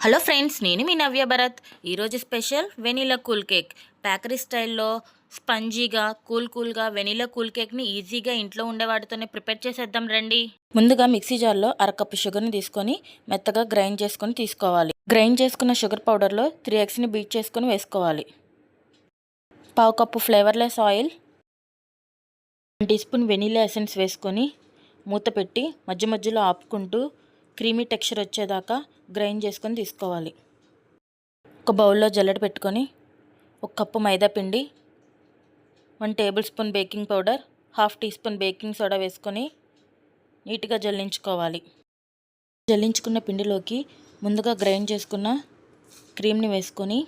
Hello friends నేను మీ నవ్య భరత్. ఈరోజు special vanilla cool cake. Bakery స్టైల్లో స్పంజీగా కూల్ కూల్గా వెనీలా కూల్ కేక్ని ఈజీగా ఇంట్లో ఉండే వాటితోనే ప్రిపేర్ చేసేద్దాం రండి. ముందుగా మిక్సీ జార్లో అరకప్పు షుగర్ని తీసుకొని మెత్తగా గ్రైండ్ చేసుకొని తీసుకోవాలి. గ్రైండ్ చేసుకున్న షుగర్ పౌడర్లో త్రీ ఎగ్స్ని బీట్ చేసుకొని వేసుకోవాలి. పావు cup flavourless oil one tea spoon vanilla essence వేసుకొని మూత పెట్టి మధ్య మధ్యలో ఆపుకుంటూ క్రీమీ టెక్స్చర్ వచ్చేదాకా గ్రైండ్ చేసుకొని తీసుకోవాలి. ఒక బౌల్లో జల్లెడ పెట్టుకొని ఒక కప్పు మైదా పిండి one tablespoon baking powder half teaspoon baking soda వేసుకొని నీట్గా జల్లించుకోవాలి. జల్లించుకున్న పిండిలోకి ముందుగా గ్రైండ్ చేసుకున్న క్రీమ్ని వేసుకొని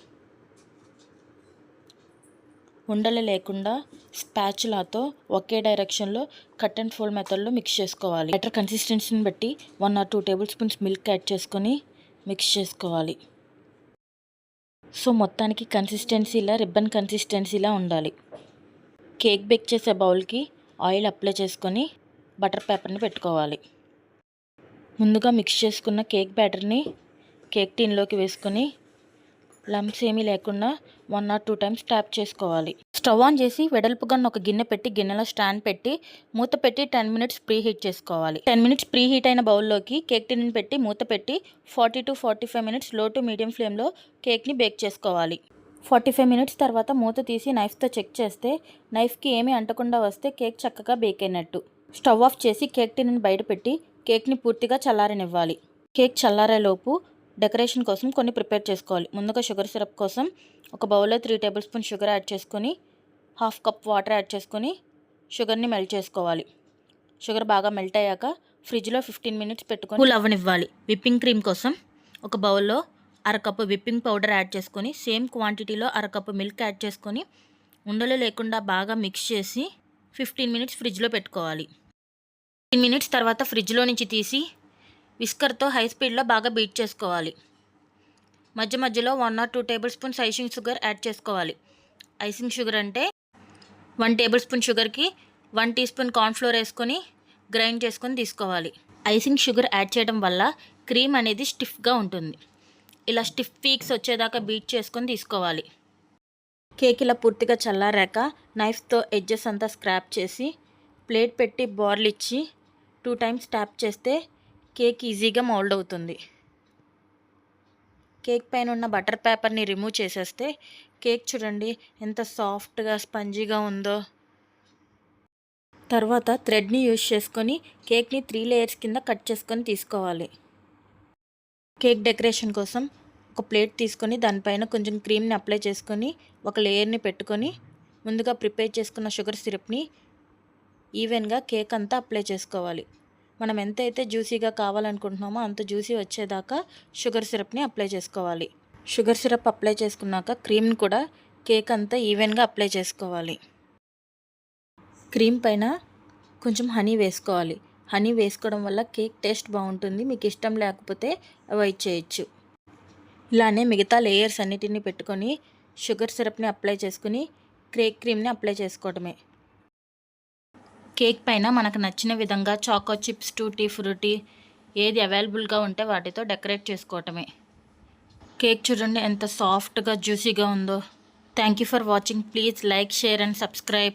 ఉండలు లేకుండా స్పాచులాతో ఒకే డైరెక్షన్లో కట్ అండ్ ఫోల్డ్ మెథడ్లో మిక్స్ చేసుకోవాలి. బెటర్ కన్సిస్టెన్సీని బట్టి one or two tablespoons milk add చేసుకొని మిక్స్ చేసుకోవాలి. సో మొత్తానికి కన్సిస్టెన్సీలా రిబ్బన్ కన్సిస్టెన్సీలా ఉండాలి. కేక్ బేక్ చేసే బౌల్కి ఆయిల్ అప్లై చేసుకొని బటర్ పేపర్ని పెట్టుకోవాలి. ముందుగా మిక్స్ చేసుకున్న కేక్ బ్యాటర్ని కేక్ టిన్లోకి వేసుకొని లంప్స్ ఏమీ లేకుండా one or two times tap చేసుకోవాలి. స్టవ్ ఆన్ చేసి వెడల్పుగా ఒక గిన్నె పెట్టి గిన్నెలో స్టాండ్ పెట్టి మూత పెట్టి టెన్ మినిట్స్ ప్రీ హీట్ చేసుకోవాలి. టెన్ మినిట్స్ ప్రీ హీట్ అయిన బౌల్లోకి కేక్ టిన్ పెట్టి మూత పెట్టి ఫార్టీ టు ఫార్టీ ఫైవ్ మినిట్స్లో టు మీడియం ఫ్లేమ్లో కేక్ని బేక్ చేసుకోవాలి. ఫార్టీ ఫైవ్ మినిట్స్ తర్వాత మూత తీసి నైఫ్తో చెక్ చేస్తే నైఫ్కి ఏమీ అంటకుండా వస్తే కేక్ చక్కగా బేక్ అయినట్టు. స్టవ్ ఆఫ్ చేసి కేక్ టిన్ బయట పెట్టి కేక్ని పూర్తిగా చల్లారనివ్వాలి. కేక్ చల్లారేలోపు డెకరేషన్ కోసం కొన్ని ప్రిపేర్ చేసుకోవాలి. ముందుగా షుగర్ సిరప్ కోసం ఒక బౌల్లో three tablespoon sugar add చేసుకొని హాఫ్ కప్ వాటర్ యాడ్ చేసుకొని షుగర్ని మెల్ట్ చేసుకోవాలి. షుగర్ బాగా మెల్ట్ అయ్యాక ఫ్రిడ్జ్లో ఫిఫ్టీన్ మినిట్స్ పెట్టుకొని కూల్ అవ్వనివ్వాలి విప్పింగ్ క్రీమ్ కోసం ఒక బౌల్లో అరకప్పు విప్పింగ్ పౌడర్ యాడ్ చేసుకొని సేమ్ క్వాంటిటీలో అరకప్పు మిల్క్ యాడ్ చేసుకొని ఉండలు లేకుండా బాగా మిక్స్ చేసి ఫిఫ్టీన్ మినిట్స్ ఫ్రిడ్జ్లో పెట్టుకోవాలి. ఫిఫ్టీన్ మినిట్స్ తర్వాత ఫ్రిడ్జ్లో నుంచి తీసి విస్కర్తో హై స్పీడ్లో బాగా బీట్ చేసుకోవాలి. మధ్య మధ్యలో one or two tablespoons icing sugar add చేసుకోవాలి. ఐసింగ్ షుగర్ అంటే వన్ టేబుల్ స్పూన్ షుగర్కి వన్ టీ స్పూన్ కార్న్ఫ్లోర్ వేసుకొని గ్రైండ్ చేసుకొని తీసుకోవాలి. ఐసింగ్ షుగర్ యాడ్ చేయడం వల్ల క్రీమ్ అనేది స్టిఫ్గా ఉంటుంది. ఇలా స్టిఫ్ పీక్స్ వచ్చేదాకా బీట్ చేసుకొని తీసుకోవాలి. కేక్ ఇలా పూర్తిగా చల్లారాక నైఫ్తో ఎడ్జెస్ అంతా స్క్రాప్ చేసి ప్లేట్ పెట్టి బార్లు ఇచ్చి టూ టైమ్స్ ట్యాప్ చేస్తే కేక్ ఈజీగా మోల్డ్ అవుతుంది. కేక్ పైన ఉన్న బటర్ పేపర్ని రిమూవ్ చేసేస్తే కేక్ చూడండి ఎంత సాఫ్ట్గా స్పంజీగా ఉందో. తర్వాత థ్రెడ్ని యూజ్ చేసుకొని కేక్ని త్రీ లేయర్స్ కింద కట్ చేసుకొని తీసుకోవాలి. కేక్ డెకరేషన్ కోసం ఒక ప్లేట్ తీసుకొని దానిపైన కొంచెం క్రీమ్ని అప్లై చేసుకొని ఒక లేయర్ని పెట్టుకొని ముందుగా ప్రిపేర్ చేసుకున్న షుగర్ సిరప్ని ఈవెన్గా కేక్ అంతా అప్లై చేసుకోవాలి. మనం ఎంతైతే జ్యూసీగా కావాలనుకుంటున్నామో అంత జ్యూసీ వచ్చేదాకా షుగర్ సిరప్ని అప్లై చేసుకోవాలి. షుగర్ సిరప్ అప్లై చేసుకున్నాక క్రీమ్ని కూడా కేక్ అంతా ఈవెన్గా అప్లై చేసుకోవాలి. క్రీమ్ పైన కొంచెం హనీ వేసుకోవాలి. హనీ వేసుకోవడం వల్ల కేక్ టేస్ట్ బాగుంటుంది. మీకు ఇష్టం లేకపోతే అవాయిడ్ చేయొచ్చు. ఇలానే మిగతా లేయర్స్ అన్నిటిని పెట్టుకొని షుగర్ సిరప్ని అప్లై చేసుకుని కేక్ క్రీమ్ని అప్లై చేసుకోవడమే. కేక్ పైన మనకు నచ్చిన విధంగా చాకో చిప్స్ టూటీ ఫ్రూటీ ఏది అవైలబుల్గా ఉంటే వాటితో డెకరేట్ చేసుకోవటమే. కేక్ చూడండి ఎంత సాఫ్ట్గా జ్యూసీగా ఉందో. Thank you for watching. Please like share and subscribe.